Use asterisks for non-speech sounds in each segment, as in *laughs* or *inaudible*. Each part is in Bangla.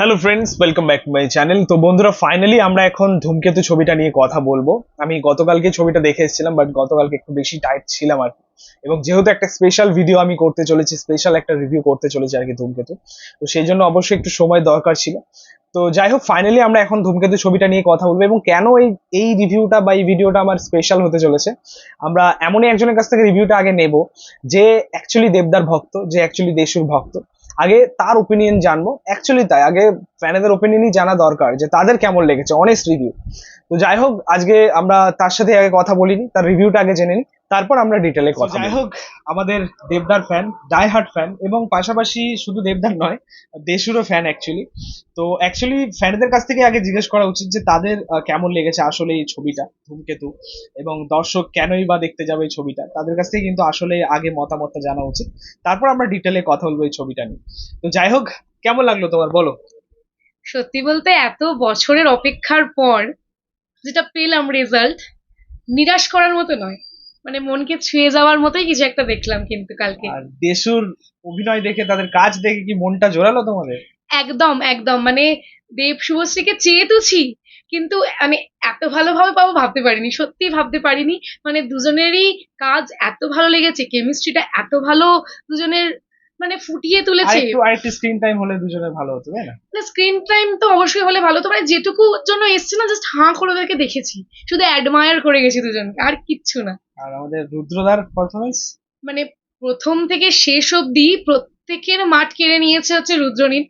Hello friends welcome back to my channel তো বন্ধুরা ফাইনালি আমরা এখন ধূমকেতু ছবিটা নিয়ে কথা বলব। আমি গতকালকে ছবিটা দেখে এসেছিলাম বাট গতকালকে একটু বেশি টাইট ছিলাম আর এবং যেহেতু একটা স্পেশাল ভিডিও আমি করতে চলেছি স্পেশাল একটা রিভিউ করতে চলেছি আর কি ধূমকেতু, তো সেই জন্য অবশ্যই একটু সময় দরকার ছিল। তো যাই হোক ফাইনালি আমরা এখন ধূমকেতু ছবিটা নিয়ে কথা বলব এবং কেন এই এই রিভিউটা বা এই ভিডিওটা আমার স্পেশাল হতে চলেছে, আমরা এমনই একজনের কাছ থেকে রিভিউটা আগে নেব, যে অ্যাকচুয়ালি দেবদার ভক্ত, যে অ্যাকচুয়ালি দেশুর ভক্ত। আগে তার ওপিনিয়ন জানব। অ্যাকচুয়ালি তাই, আগে ফ্যানেদের ওপিনিয়নই জানা দরকার যে তাদের কেমন লেগেছে অনেস্ট রিভিউ তো যাই হোক, আজকে আমরা তার সাথে আগে কথা বলিনি, তার রিভিউটা আগে জেনে নিই। তারপর আমরা ডিটেলে কথা যাই হোক আমাদের দেবদার ফ্যান ডাই হার্ট ফ্যান এবং পাশাপাশি শুধু দেবদার নয় দেশুরও ফ্যান অ্যাকচুয়ালি তো অ্যাকচুয়ালি ফ্যানদের কাছ থেকে আগে জিজ্ঞেস করা উচিত যে তাদের কেমন লেগেছে আসলে এই ছবিটা ধূমকেতু এবং দর্শক কেনই বা দেখতে যাবে এই ছবিটা? তাদের কাছ থেকে কিন্তু আসলে আগে মতামতটা জানা উচিত। তারপর আমরা ডিটেলে কথা বলব এই ছবিটা নিয়ে। তো যাই হোক কেমন লাগল তোমার? বলো। সত্যি বলতে এত বছরের অপেক্ষার পর যেটা পেলাম রেজাল্ট নিরাশ করার মতো নয়। মানে মনকে ছুঁয়ে যাওয়ার মতোই কিছু একটা দেখলাম কিন্তু কালকে। আর দেশুর অভিনয় দেখে তাদের কাজ দেখে কি মনটা জোরালো তোমাদের? একদম একদম। মানে দেব শুভশ্রীকে চেয়ে তুছি কিন্তু আমি এত ভালোভাবে পাবো ভাবতে পারিনি সত্যি ভাবতে পারিনি। মানে দুজনেরই কাজ এত ভালো লেগেছে কেমিস্ট্রিটা এত ভালো দুজনের মানে ফুটিয়ে তুলেছে। আরেকটু আরেকটু স্ক্রিন টাইম হলে দুজনে ভালো হতো তাই না? স্ক্রিন টাইম তো অবশ্যই হলে ভালো তো মানে যেটুকু জন্য এসছে না জাস্ট হাঁ করে ওদেরকে দেখেছি। শুধু অ্যাডমায়ার করে গেছি দুজনকে আর কিচ্ছু না। আর আমাদের রুদ্রদার পারফরমেন্স মানে প্রথম থেকে শেষ অবধি প্রত্যেকের মাঠ কেড়ে নিয়েছে হচ্ছে রুদ্রনীল।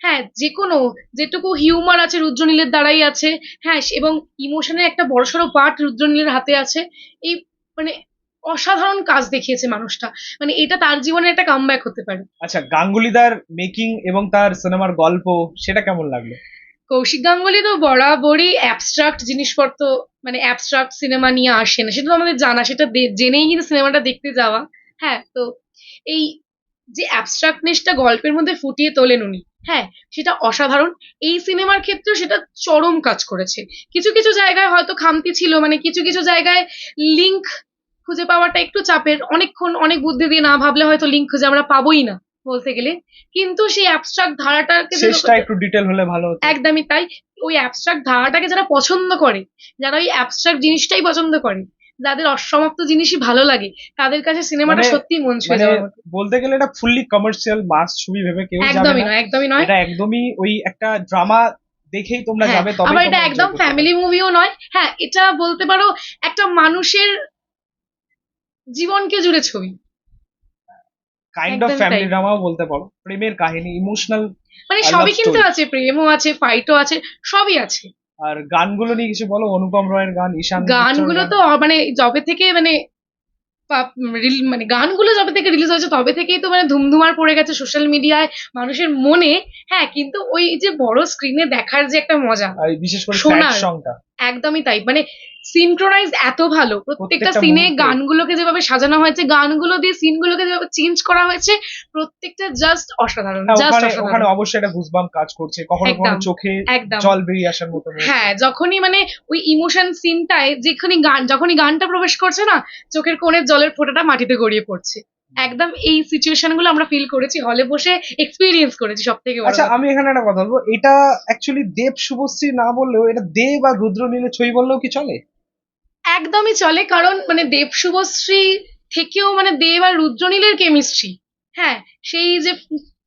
হ্যাঁ যে কোনো যেটুকু হিউমার আছে রুদ্রনীলের দ্বারাই আছে। হ্যাঁ এবং ইমোশনের একটা বড়সড় পার্ট রুদ্রনীলের হাতে আছে। এই মানে অসাধারণ কাজ দেখিয়েছে মানুষটা। মানে এটা তার জীবনে একটা কামব্যাক হতে পারে। আচ্ছা গাঙ্গুলিদার মেকিং এবং তার সিনেমার গল্প সেটা কেমন লাগল? কৌশিক গাঙ্গুলি তো বরাবরই অ্যাবস্ট্রাক্ট জিনিসপত্র মানে অ্যাবস্ট্রাক্ট সিনেমা নিয়ে আসে না সেটা তো আমাদের জানা সেটা জেনেই কিন্তু সিনেমাটা দেখতে যাওয়া। হ্যাঁ তো এই যে অ্যাবস্ট্রাক্টনেসটা গল্পের মধ্যে ফুটিয়ে তোলেন উনি হ্যাঁ সেটা অসাধারণ। এই সিনেমার ক্ষেত্রেও সেটা চরম কাজ করেছে। কিছু কিছু জায়গায় হয়তো খামতি ছিল মানে কিছু কিছু জায়গায় লিঙ্ক খুঁজে পাওয়াটা একটু চাপের। অনেকক্ষণ অনেক বুদ্ধি দিয়ে না ভাবলে হয়তো লিঙ্ক খুঁজে আমরা পাবোই না বলতে গেলে। কিন্তু সেই অ্যাবস্ট্রাক্ট ধারাটাকে শেষটা একটু ডিটেল হলে ভালো হতো। একদমই তাই। ওই অ্যাবস্ট্রাক্ট ধারাটাকে যারা পছন্দ করে যারা ওই অ্যাবস্ট্রাক্ট জিনিসটাই পছন্দ করে যাদের অসমাপ্ত জিনিসই ভালো লাগে তাদের কাছে সিনেমাটা মানে- সত্যি মন ছুঁয়ে মানে মতো। বলতে গেলে এটা ফুললি কমার্শিয়াল মাস ছবি ভেবে কেউ যাবে একদমই না। নয় একদমই নয়। এটা একদমই ওই একটা ড্রামা দেখেই তোমরা হ্যাঁ, যাবে তবে আবার এটা একদম ফ্যামিলি মুভিও নয়। হ্যাঁ এটা বলতে পারো একটা মানুষের জীবনকে জুড়ে ছবি। কাইন্ড অফ ফ্যামিলি ড্রামাও বলতে পারো। প্রেমের কাহিনী ইমোশনাল মানে সবই কিন্তু আছে প্রেমও আছে ফাইটও আছে সবই আছে। আর গানগুলো নিয়ে কিছু বলো? অনুপম রয়ের গান ঈশান গানগুলো তো মানে যবে থেকে মানে মানে গানগুলো যবে থেকে রিলিজ হয়েছে তবে থেকেই তো মানে ধুমধুমার পড়ে গেছে সোশ্যাল মিডিয়ায় মানুষের মনে। হ্যাঁ কিন্তু ওই যে বড় স্ক্রিনে দেখার যে একটা মজা। বিশেষ করে শোনার। সংটা একদমই তাই। মানে সিনক্রোনাইজ এত ভালো। প্রত্যেকটা সিনে গানগুলোকে যেভাবে সাজানো হয়েছে গানগুলো দিয়ে সিনগুলোকে যেভাবে চেঞ্জ করা হয়েছে প্রত্যেকটা জাস্ট অসাধারণ হ্যাঁ, জাস্ট ওখানে ওখানে অবশ্যই একটা গুজবাম কাজ করছে। কখনো কখনো চোখে জল বেরিয়ে আসার মতো হ্যাঁ যখনই মানে ওই ইমোশন সিনটায় যেখানে গান যখনই গানটা প্রবেশ করছে না চোখের কোণের জলের ফোঁটাটা মাটিতে গড়িয়ে পড়ছে। একদম এই সিচুয়েশনগুলো আমরা ফিল করেছি হলে বসে এক্সপিরিয়েন্স করেছি সব থেকে আচ্ছা কথা। আমি এখানে একটা কথা বলব এটা অ্যাকচুয়ালি দেব শুভশ্রী না বললেও এটা দেব আর রুদ্র নীলের ছবি বললেও কি চলে একদমই চলে কারণ মানে দেব শুভশ্রী থেকেও মানে দেব আর রুদ্রনীলের কেমিস্ট্রি হ্যাঁ সেই যে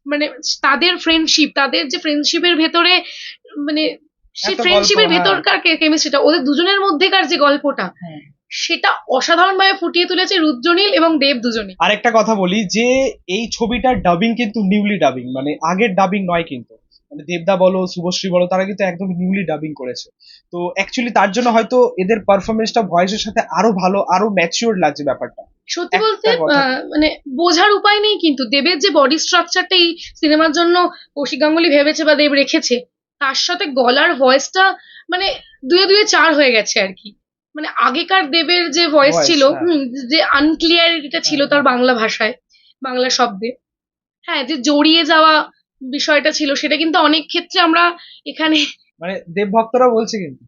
মানে তাদের ফ্রেন্ডশিপ তাদের যে ফ্রেন্ডশিপের ভেতরে মানে সেই ফ্রেন্ডশিপের হ্যাঁ। ভেতরকার কেমিস্ট্রিটা ওদের দুজনের মধ্যেকার যে গল্পটা হ্যাঁ। সেটা অসাধারণ ভাবে ফুটিয়ে তুলেছে রুদ্রনীল এবং দেব দুজনে আরেকটা কথা বলি যে এই ছবিটার ডাবিং কিন্তু নিউলি ডাবিং মানে আগের ডাবিং নয় কিন্তু। মানে দেবদা বলো শুভশ্রী বলো তারা কিন্তু একদম নিউলি ডাবিং করেছে। তো অ্যাকচুয়ালি তার জন্য হয়তো এদের পারফরমেন্সটা ভয়েসের সাথে আরও ভালো আরও ম্যাচিওর লাগছে ব্যাপারটা। সত্যি বলতে মানে বোঝার উপায় নেই কিন্তু। দেবের যে বডি স্ট্রাকচারটা এই সিনেমার জন্য কৌশিক গাঙ্গুলি ভেবেছে বা দেব রেখেছে তার সাথে গলার ভয়েসটা মানে দুয়ে দুয়ে চার হয়ে গেছে আর কি। মানে আগেকার দেবের যে ভয়েস ছিল হ্যাঁ। হুম, যে আনক্লিয়ারিটিটা ছিল তার বাংলা ভাষায় বাংলা শব্দে। হ্যাঁ যে জড়িয়ে যাওয়া বিষয়টা ছিল সেটা কিন্তু অনেক ক্ষেত্রে আমরা এখানে মানে দেব ভক্তরা বলছে কিন্তু।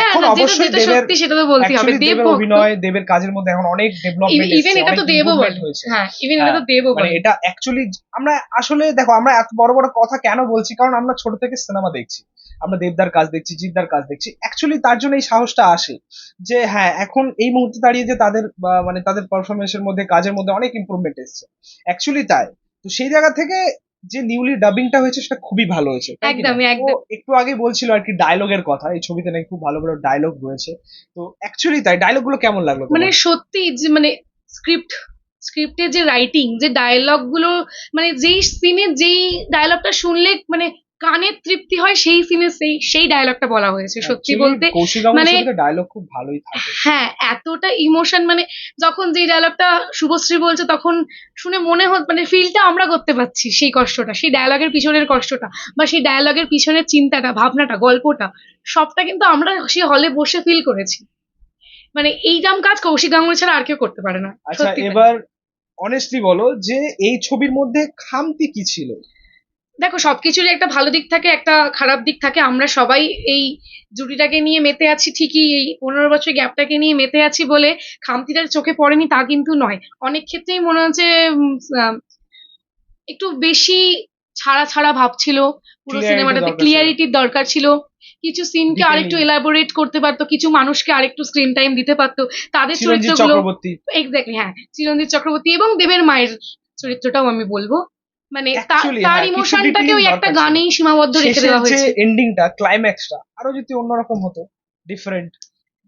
এখন অবশ্যই দেবের সেটা তো বলতেই হবে দেব অভিনয় দেবের কাজের মধ্যে এখন অনেক ডেভেলপমেন্ট ইভেন এটা তো দেবও বলে। হয়েছে। হ্যাঁ ইভেন এটা তো দেবও মানে বলে। এটা অ্যাকচুয়ালি আমরা আসলে দেখো আমরা এত বড় বড় কথা কেন বলছি? কারণ আমরা ছোট থেকে সিনেমা দেখছি আমরা দেবদার কাজ দেখছি জিদ্দার কাজ দেখছি। অ্যাকচুয়ালি তার জন্য এই সাহসটা আসে যে হ্যাঁ এখন এই মুহূর্তে দাঁড়িয়ে যে তাদের মানে তাদের পারফরমেন্সের মধ্যে কাজের মধ্যে অনেক ইমপ্রুভমেন্ট এসেছে। অ্যাকচুয়ালি তাই। তো সেই জায়গা থেকে যে নিউলি ডাবিংটা হয়েছে সেটা খুবই ভালো হয়েছে একদমই, একদম। একটু আগে বলছিল আর কি ডায়লগের কথা এই ছবিতে নাকি খুব ভালো ভালো ডায়লগ রয়েছে। তো অ্যাকচুয়ালি তাই ডায়লগগুলো কেমন লাগল মানে সত্যি যে মানে স্ক্রিপ্ট স্ক্রিপ্টের যে রাইটিং যে ডায়লগগুলো মানে যেই সিনে যেই ডায়লগটা শুনলে মানে কানের তৃপ্তি হয় সেই সিনে সেই সেই ডায়লগটা বলা হয়েছে সত্যি বলতে। মানে- ডায়লগ খুব ভালোই থাকে। হ্যাঁ এতটা ইমোশন মানে যখন যে ডায়লগটা শুভশ্রী বলছে তখন শুনে মনে হচ্ছে মানে ফিলটা আমরা করতে পারছি সেই কষ্টটা সেই ডায়লগের পিছনের কষ্টটা বা সেই ডায়লগের পিছনের চিন্তাটা ভাবনাটা গল্পটা সবটা কিন্তু আমরা সে হলে বসে ফিল করেছি। মানে এই জাম কাজ কৌশিক গাঙ্গুলি ছাড়া আর কেউ করতে পারে না আচ্ছা এবার অনেস্টলি বলো যে এই ছবির মধ্যে খামতি কি ছিল? দেখো সবকিছুরই একটা ভালো দিক থাকে একটা খারাপ দিক থাকে। আমরা সবাই এই জুটিটাকে নিয়ে মেতে আছি ঠিকই এই পনেরো বছর গ্যাপটাকে নিয়ে মেতে আছি বলে খামতিটা চোখে পড়েনি তা কিন্তু নয়। অনেক ক্ষেত্রেই মনে হচ্ছে একটু বেশি ছাড়া ছাড়া ভাব ছিল। পুরো সিনেমাটাতে ক্লিয়ারিটির দরকার ছিল। কিছু সিনকে আরেকটু এলাবোরেট করতে পারতো কিছু মানুষকে আরেকটু স্ক্রিন টাইম দিতে পারতো। তাদের চরিত্রগুলো এক্স্যাক্টলি হ্যাঁ। চিরঞ্জিত চক্রবর্তী এবং দেবের মায়ের চরিত্রটাও আমি বলব। মানে তার হ্যাঁ, ইমোশনটাকে ওই একটা গানেই সীমাবদ্ধ রেখে দেওয়া হয়েছে। এন্ডিংটা ক্লাইম্যাক্সটা আরও যদি অন্যরকম হতো ডিফারেন্ট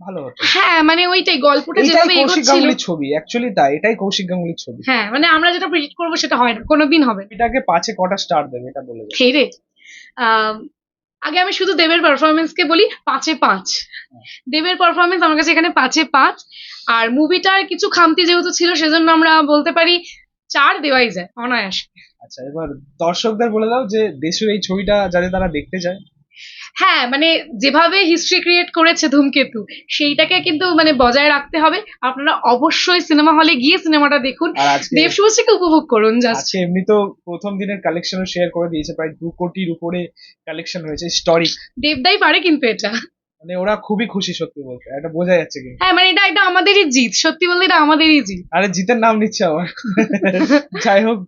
ভালো হতো। হ্যাঁ মানে ওইটাই গল্পটা যেভাবে এগোচ্ছিল। ছবি অ্যাকচুয়ালি তাই এটাই কৌশিক গাঙ্গুলির ছবি। হ্যাঁ মানে আমরা যেটা প্রেডিক্ট করব সেটা হয় না কোনোদিন হবে এটাকে পাঁচে কটা স্টার দেবে এটা বলে। সেই রে আগে আমি শুধু দেবের পারফরমেন্স কে বলি পাঁচে পাঁচ। দেবের পারফরমেন্স আমার কাছে এখানে পাঁচে পাঁচ। আর মুভিটার কিছু খামতি যেহেতু ছিল সেজন্য আমরা বলতে পারি চার দেওয়াই যায় অনায়াসে। আচ্ছা এবার দর্শকদের বলে দাও যে দেশের এই ছবিটা যাতে তারা দেখতে যায় হ্যাঁ মানে যেভাবে হিস্ট্রি ক্রিয়েট করেছে ধূমকেতু সেইটাকে কিন্তু মানে বজায় রাখতে হবে। আপনারা অবশ্যই সিনেমা হলে গিয়ে সিনেমাটা দেখুন। আর দেব শুভশ্রীকে উপভোগ করুন জাস্ট এমনি তো প্রথম দিনের কালেকশনও শেয়ার করে দিয়েছে প্রায় দু কোটির উপরে কালেকশন হয়েছে স্টোরিক দেবদাই পারে কিন্তু এটা। মানে ওরা খুবই খুশি সত্যি বলতে এটা বোঝা যাচ্ছে কিন্তু। হ্যাঁ মানে এটা এটা আমাদেরই জিত সত্যি বলতে এটা আমাদেরই জিত। আরে জিতের নাম নিচ্ছে আমার। যাই হোক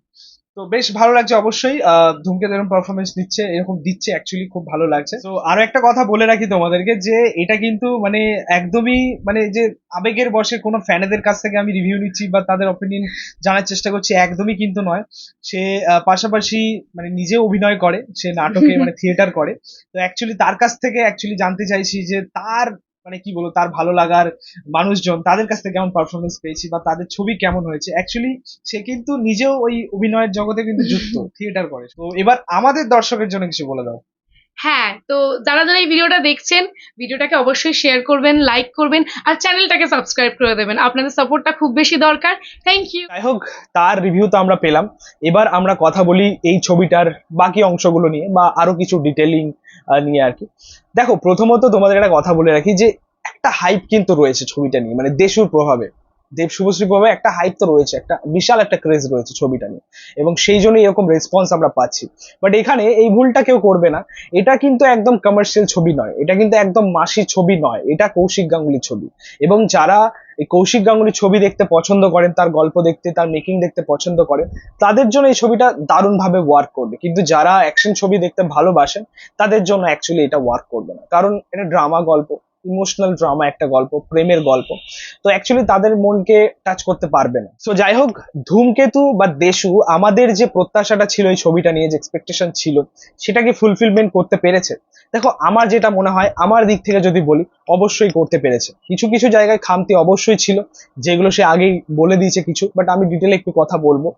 তো বেশ ভালো লাগছে অবশ্যই। আহ, ধূমকেতু এরকম পারফরমেন্স দিচ্ছে এরকম দিচ্ছে অ্যাকচুয়ালি খুব ভালো লাগছে। তো আরও একটা কথা বলে রাখি তোমাদেরকে যে এটা কিন্তু মানে একদমই মানে যে আবেগের বসে কোনো ফ্যানেদের কাছ থেকে আমি রিভিউ নিচ্ছি বা তাদের অপিনিয়ন জানার চেষ্টা করছি একদমই কিন্তু নয়। সে পাশাপাশি মানে নিজে অভিনয় করে সে নাটকে *laughs* মানে থিয়েটার করে। তো অ্যাকচুয়ালি তার কাছ থেকে অ্যাকচুয়ালি জানতে চাইছি যে তার মানে কি বলব তার ভালো লাগার মানুষজন তাদের কাছ থেকে কেমন পারফরমেন্স পেয়েছি বা তাদের ছবি কেমন হয়েছে। অ্যাকচুয়ালি সে কিন্তু নিজেও ওই অভিনয়ের জগতে কিন্তু যুক্ত *laughs* থিয়েটার করে। তো এবার আমাদের দর্শকের জন্য কিছু বলে দাও। হ্যাঁ তো যারা যারা এই ভিডিওটা দেখছেন ভিডিওটাকে অবশ্যই শেয়ার করবেন লাইক করবেন, আর চ্যানেলটাকে সাবস্ক্রাইব করে দেবেন। আপনাদের সাপোর্টটা খুব বেশি দরকার। থ্যাংক ইউ যাই হোক, তার রিভিউ তো আমরা পেলাম। এবার আমরা কথা বলি এই ছবিটার বাকি অংশগুলো নিয়ে, বা আরও কিছু ডিটেলিং নিয়ে আর কি। দেখো, প্রথমত তোমাদের একটা কথা বলে রাখি যে, একটা হাইপ কিন্তু রয়েছে ছবিটা নিয়ে মানে দেশুর প্রভাবে। দেব শুভশ্রী প্রভাবে একটা হাইপ তো রয়েছে, একটা বিশাল একটা ক্রেজ রয়েছে ছবিটা নিয়ে। এবং সেই জন্যই এরকম রেসপন্স আমরা পাচ্ছি। বাট এখানে এই ভুলটা কেউ করবে না। এটা কিন্তু একদম কমার্শিয়াল ছবি নয়। এটা কিন্তু একদম মাসি ছবি নয়। এটা কৌশিক গাঙ্গুলির ছবি। এবং যারা এই কৌশিক গাঙ্গুলির ছবি দেখতে পছন্দ করেন, তার গল্প দেখতে, তার মেকিং দেখতে পছন্দ করেন, তাদের জন্য এই ছবিটা দারুণভাবে ওয়ার্ক করবে। কিন্তু যারা অ্যাকশন ছবি দেখতে ভালোবাসেন, তাদের জন্য অ্যাকচুয়ালি এটা ওয়ার্ক করবে না। কারণ এটা ড্রামা গল্প। ইমোশনাল ড্রামা একটা গল্প, প্রেমের গল্প। তো অ্যাকচুয়ালি তাদের মনকে টাচ করতে পারবে না। সো যাই হোক, ধূমকেতু বা দেশু আমাদের যে প্রত্যাশাটা ছিল, এই ছবিটা নিয়ে যে এক্সপেকটেশন ছিল, সেটাকে ফুলফিলমেন্ট করতে পেরেছে। দেখো, আমার যেটা মনে হয়, আমার দিক থেকে যদি বলি, অবশ্যই করতে পেরেছে। কিছু কিছু জায়গায় খামতি অবশ্যই ছিল, যেগুলো সে আগেই বলে দিয়েছে কিছু বাট আমি ডিটেলে একটু কথা বলব।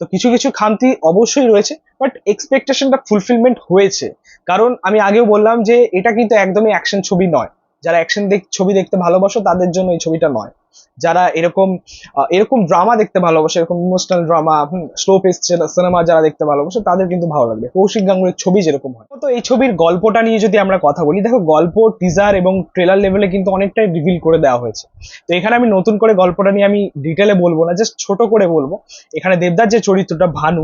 তো কিছু কিছু খামতি অবশ্যই রয়েছে বাট এক্সপেকটেশনটা ফুলফিলমেন্ট হয়েছে। কারণ আমি আগেও বললাম যে, এটা কিন্তু একদমই অ্যাকশন ছবি নয়। যারা অ্যাকশন দেখ ছবি দেখতে ভালোবাসো তাদের জন্য এই ছবিটা নয়। যারা এরকম এরকম ড্রামা দেখতে ভালোবাসে, এরকম emotional drama slow pace cinema যারা দেখতে ভালোবাসে, তাদের কিন্তু ভালো লাগবে। কৌশিক গাঙ্গুলির ছবি যেরকম হয়। তো এই ছবির গল্পটা নিয়ে যদি আমরা কথা বলি, দেখো গল্প টিজার এবং ট্রেলার লেভেলে কিন্তু অনেকটাই রিভিল করে দেওয়া হয়েছে। তো এখানে আমি নতুন করে গল্পটা নিয়ে আমি ডিটেলে বলব না জাস্ট ছোট করে বলব। এখানে দেবদার যে চরিত্রটা, ভানু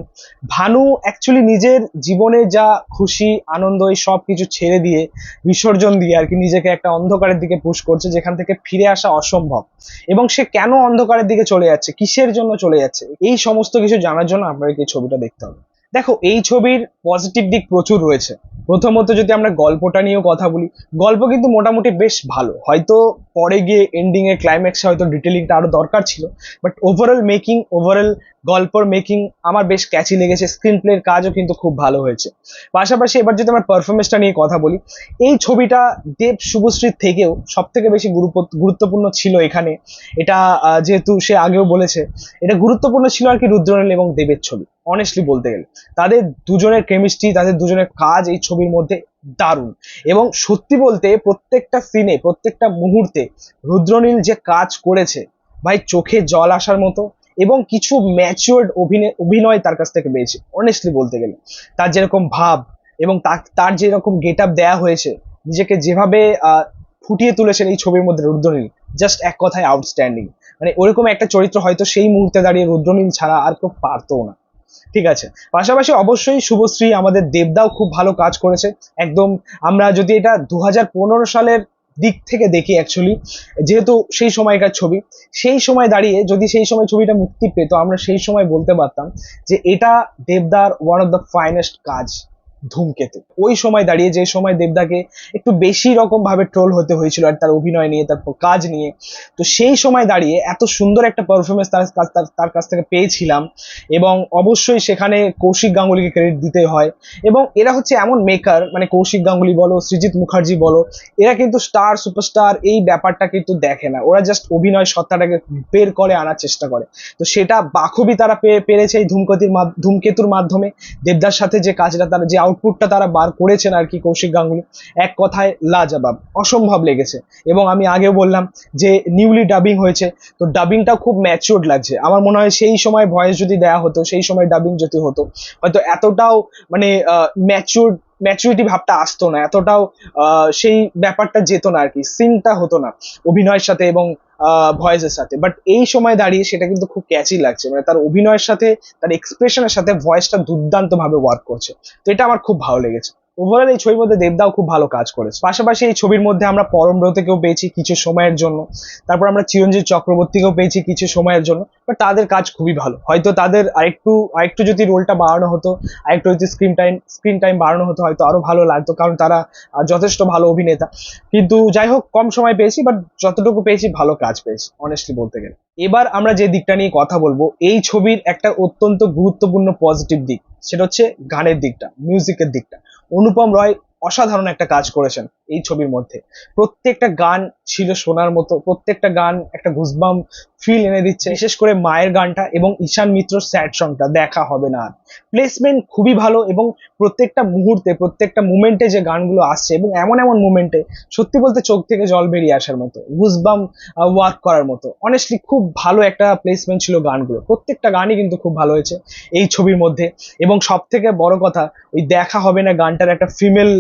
ভানু অ্যাকচুয়ালি নিজের জীবনে যা খুশি, আনন্দ, এই সব কিছু ছেড়ে দিয়ে, বিসর্জন দিয়ে আর কি নিজেকে একটা অন্ধকারের দিকে পুশ করছে, যেখান থেকে ফিরে আসা অসম্ভব। এবং সে কেন অন্ধকারের দিকে চলে যাচ্ছে, কিসের জন্য চলে যাচ্ছে, এই সমস্ত কিছু জানার জন্য আপনাকে এই ছবিটা দেখতে হবে। দেখো, এই ছবির পজিটিভ দিক প্রচুর রয়েছে। প্রথমত যদি আমরা গল্পটা নিয়েও কথা বলি, গল্প কিন্তু মোটামুটি বেশ ভালো। হয়তো পরে গিয়ে এন্ডিং এ ক্লাইম্যাক্সে হয়তো ডিটেলিংটা আরও দরকার ছিল বাট ওভারঅল মেকিং ওভারঅল গল্পর মেকিং আমার বেশ ক্যাচি লেগেছে স্ক্রিন প্লের কাজও কিন্তু খুব ভালো হয়েছে। পাশাপাশি এবার যদি আমরা পারফরমেন্সটা নিয়ে কথা বলি, এই ছবিটা দেব শুভশ্রীর থেকেও সব থেকে বেশি গুরুত্বপূর্ণ ছিল এখানে। এটা যেহেতু সে আগেও বলেছে, এটা গুরুত্বপূর্ণ ছিল আর কি রুদ্রনীল এবং দেবের ছবি। অনেস্টলি বলতে গেলে। তাদের দুজনের কেমিস্ট্রি তাদের দুজনের কাজ এই ছবির মধ্যে দারুণ। এবং সত্যি বলতে প্রত্যেকটা সিনে প্রত্যেকটা মুহূর্তে রুদ্রনীল যে কাজ করেছে, ভাই চোখে জল আসার মতো এবং কিছু ম্যাচিওর্ড অভিনয় অভিনয় তার কাছ থেকে পেয়েছে অনেস্টলি বলতে গেলে। তার যেরকম ভাব এবং তার- যেরকম গেট আপ দেওয়া হয়েছে, নিজেকে যেভাবে ফুটিয়ে তুলেছেন এই ছবির মধ্যে রুদ্রনীল জাস্ট এক কথায় আউটস্ট্যান্ডিং মানে ওরকম একটা চরিত্র হয়তো সেই মুহূর্তে দাঁড়িয়ে রুদ্রনীল ছাড়া আর কেউ পারতো না। ঠিক আছে? পাশাপাশি অবশ্যই শুভশ্রী আমাদের দেবদাও খুব ভালো কাজ করেছে। একদম আমরা যদি এটা দু হাজার পনেরো সালের দিক থেকে দেখি অ্যাকচুয়ালি যেহেতু সেই সময়কার ছবি, সেই সময় দাঁড়িয়ে যদি সেই সময় ছবিটা মুক্তি পেত, আমরা সেই সময় বলতে পারতাম যে এটা দেবদার ওয়ান অফ দ্য ফাইনেস্ট কাজ। ধূমকেতু। ওই সময় দাঁড়িয়ে, যে সময় দেবদাকে একটু বেশি রকম ভাবে ট্রোল হতে হয়েছিল আর তার অভিনয় নিয়ে, তার কাজ নিয়ে, তো সেই সময় দাঁড়িয়ে এত সুন্দর একটা পারফরমেন্স তার তার- কাছ থেকে পেয়েছিলাম এবং অবশ্যই সেখানে কৌশিক গাঙ্গুলিকে ক্রেডিট দিতে হয় এবং এরা হচ্ছে এমন মেকার মানে কৌশিক গাঙ্গুলি বলো, সৃজিত মুখার্জি বলো, এরা কিন্তু স্টার সুপারস্টার এই ব্যাপারটা কিন্তু দেখে না। ওরা জাস্ট অভিনয় সত্তাটাকে বের করে আনার চেষ্টা করে। তো সেটা বাখবি তারা পেরেছে এই ধূমকেতুর ধূমকেতুর মাধ্যমে। দেবদার সাথে যে কাজটা তারা, যে আউটপুটটা তারা বার করেছেন আর কি কৌশিক গাঙ্গুলি। এক কথায় লাজবাব, অসম্ভব লেগেছে। এবং আমি আগেও বললাম যে নিউলি ডাবিং হয়েছে, তো ডাবিংটা খুব ম্যাচিওর্ড লাগছে। আমার মনে হয় সেই সময় ভয়েস যদি দেয়া হতো, সেই সময় ডাবিং যদি হতো, হয়তো এতটাও মানে ম্যাচিওর্ড ম্যাচুরিটি ভাবটা আসতো না, এতটাও সেই ব্যাপারটা যেত না আর কি সিনটা হতো না, অভিনয়ের সাথে এবং ভয়েসের সাথে। বাট এই সময় দাঁড়িয়ে সেটা কিন্তু খুব ক্যাচি লাগছে মানে তার অভিনয়ের সাথে, তার এক্সপ্রেশনের সাথে ভয়েসটা দুর্দান্ত ভাবে ওয়ার্ক করছে। তো এটা আমার খুব ভালো লেগেছে। ওভারঅল এই ছবির মধ্যে দেবদাও খুব ভালো কাজ করেছে। পাশাপাশি এই ছবির মধ্যে আমরা পরমব্রতকেও পেয়েছি কিছু সময়ের জন্য। তারপর আমরা চিরঞ্জিত চক্রবর্তীকেও পেয়েছি কিছু সময়ের জন্য। বাট তাদের কাজ খুবই ভালো। হয়তো তাদের আরেকটু আরেকটু যদি রোলটা বাড়ানো হতো, আরেকটু যদি স্ক্রিন টাইম স্ক্রিন টাইম বাড়ানো হতো, হয়তো আরও ভালো লাগতো, কারণ তারা যথেষ্ট ভালো অভিনেতা। কিন্তু যাই হোক, কম সময় পেয়েছি বাট যতটুকু পেয়েছি, ভালো কাজ পেয়েছি অনেস্টলি বলতে গেলে। এবার আমরা যে দিকটা নিয়ে কথা বলব, এই ছবির একটা অত্যন্ত গুরুত্বপূর্ণ পজিটিভ দিক। সেটা হচ্ছে গানের দিকটা মিউজিকের দিকটা। অনুপম রয় অসাধারণ একটা কাজ করেছেন এই ছবির মধ্যে। প্রত্যেকটা গান ছিল শোনার মতো, প্রত্যেকটা গান একটা গুজবাম ফিল এনে দিচ্ছে। বিশেষ করে মায়ের গানটা এবং ঈশান মিত্র স্যাড সংটা দেখা হবে না। প্লেসমেন্ট খুবই ভালো এবং প্রত্যেকটা মুহূর্তে, প্রত্যেকটা মুমেন্টে যে গানগুলো আসছে এবং এমন এমন মুমেন্টে সত্যি বলতে চোখ থেকে জল বেরিয়ে আসার মতো গুজবাম ওয়ার্ক করার মতো। অনেস্টলি খুব ভালো একটা প্লেসমেন্ট ছিল গানগুলো। প্রত্যেকটা গানই কিন্তু খুব ভালো হয়েছে এই ছবির মধ্যে। এবং সব থেকে বড় কথা, ওই দেখা হবে না গানটার একটা ফিমেল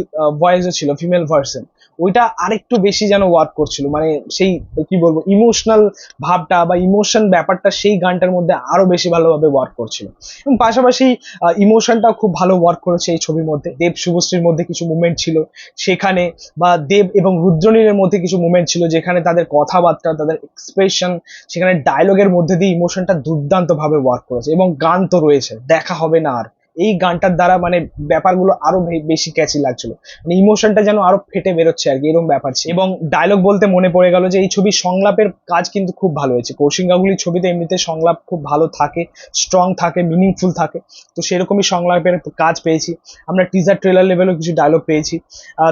ভয়েসও ছিল ফিমেল ভার্সন ওইটা আরেকটু বেশি যেন ওয়ার্ক করছিল। মানে সেই, কি বলব ইমোশনাল ভাবটা বা ইমোশন ব্যাপারটা সেই গানটার মধ্যে আরও বেশি ভালোভাবে ওয়ার্ক করছিল। এবং পাশাপাশি ইমোশনটাও খুব ভালো ওয়ার্ক করেছে এই ছবির মধ্যে। দেব শুভশ্রীর মধ্যে কিছু মুভমেন্ট ছিল সেখানে বা দেব এবং রুদ্রনীলের মধ্যে কিছু মুভমেন্ট ছিল যেখানে তাদের কথাবার্তা, তাদের এক্সপ্রেশন সেখানে ডায়লগের মধ্যে দিয়ে ইমোশনটা দুর্দান্ত ভাবে ওয়ার্ক করেছে। এবং গান তো রয়েছে, দেখা হবে না আর। এই গানটার দ্বারা মানে ব্যাপারগুলো আরও বেশি ক্যাচি লাগছিল। মানে ইমোশনটা যেন আরও ফেটে বেরোচ্ছে আর কি, এরকম ব্যাপার ছিল। এবং ডায়লগ বলতে মনে পড়ে গেল যে, এই ছবির সংলাপের কাজ কিন্তু খুব ভালো হয়েছে। কৌশিক গাঙ্গুলির ছবিতে এমনিতে সংলাপ খুব ভালো থাকে স্ট্রং থাকে মিনিংফুল থাকে। তো সেরকমই সংলাপের কাজ পেয়েছি। আমরা টিজার ট্রেলার লেভেলও কিছু ডায়লগ পেয়েছি।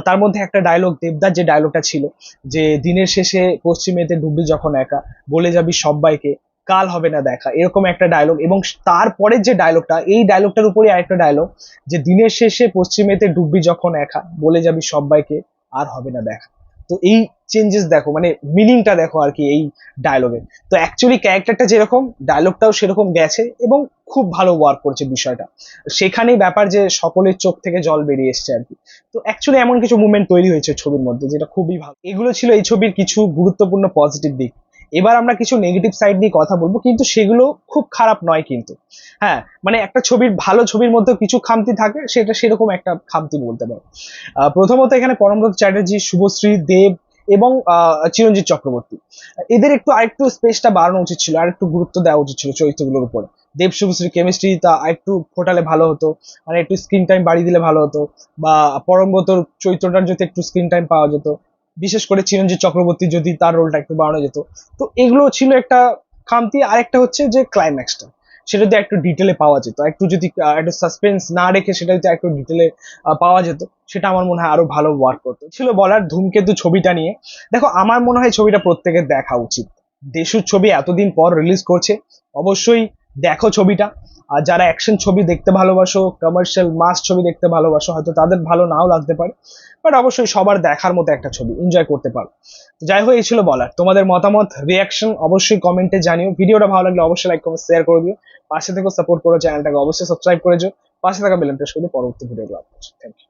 তার মধ্যে একটা ডায়লগ দেবদার যে ডায়লগটা ছিল, যে দিনের শেষে পশ্চিমেতে ডুববি যখন একা, বলে যাবি সবাইকে কাল হবে না দেখা, এরকম একটা ডায়লগ এবং তারপরের যে ডায়লগটা এই ডায়লগটার উপরে আরেকটা ডায়লগ যে দিনের শেষে পশ্চিমেতে ডুববি যখন একা, বলে যাবি সবাইকে আর হবে না দেখা। তো এই চেঞ্জেস দেখো মানে মিনিংটা দেখো আর কি এই ডায়লগে তো অ্যাকচুয়ালি ক্যারেক্টারটা যেরকম ডায়লগটাও সেরকম গেছে এবং খুব ভালো ওয়ার্ক করছে বিষয়টা। সেখানেই ব্যাপার যে সকলের চোখ থেকে জল বেরিয়ে এসছে আর কি। তো অ্যাকচুয়ালি এমন কিছু মুভমেন্ট তৈরি হয়েছে ছবির মধ্যে যেটা খুবই ভালো। এগুলো ছিল এই ছবির কিছু গুরুত্বপূর্ণ পজিটিভ দিক। এবার আমরা কিছু নেগেটিভ সাইড নিয়ে কথা বলব, কিন্তু সেগুলো খুব খারাপ নয় কিন্তু। হ্যাঁ মানে একটা ছবির ভালো ছবির মধ্যে কিছু খামতি থাকে, সেটা সেরকম একটা খামতি বলতে পারো। প্রথমত এখানে পরমব্রত চ্যাটার্জি, শুভশ্রী, দেব এবং চিরঞ্জিত চক্রবর্তী। এদের একটু আরেকটু স্পেসটা বাড়ানো উচিত ছিল আর একটু গুরুত্ব দেওয়া উচিত ছিল চরিত্রগুলোর উপরে। দেব, শুভশ্রী কেমিস্ট্রি তা একটু ফোটালে ভালো হতো মানে একটু স্ক্রিন টাইম বাড়িয়ে দিলে ভালো হতো, বা পরমব্রতর চরিত্রটার যদি একটু স্ক্রিন টাইম পাওয়া যেত বিশেষ করে চিরঞ্জিত চক্রবর্তী যদি তার রোলটা একটু বাড়ানো যেত। তো এগুলো ছিল একটা খামতি। আরেকটা হচ্ছে যে ক্লাইম্যাক্সটা সেটা যদি একটু ডিটেলে পাওয়া যেত, একটু যদি একটু সাসপেন্স না রেখে সেটা যদি একটু ডিটেলে পাওয়া যেত, সেটা আমার মনে হয় আরও ভালো ওয়ার্ক করতো। ছিল বলার ধূমকেতু ছবিটা নিয়ে। দেখো, আমার মনে হয় ছবিটা প্রত্যেকের দেখা উচিত। দেশুর ছবি এতদিন পর রিলিজ করছে। অবশ্যই দেখো ছবিটা। আর যারা অ্যাকশন ছবি দেখতে ভালোবাসো কমার্শিয়াল মাস ছবি দেখতে ভালোবাসো, হয়তো তাদের ভালো নাও লাগতে পারে বাট অবশ্যই সবার দেখার মতো একটা ছবি এনজয় করতে পারো। যাই হোক, এই ছিল বলার। তোমাদের মতামত রিয়াকশন অবশ্যই কমেন্টে জানিও। ভিডিওটা ভালো লাগলে অবশ্যই লাইক কমেন্ট শেয়ার করে দিও। পাশে থেকে সাপোর্ট করো চ্যানেলটাকে অবশ্যই সাবস্ক্রাইব করে দিও। পাশে থাকা বেলেন প্রেস করে পরবর্তী ভিডিওগুলো থ্যাংক ইউ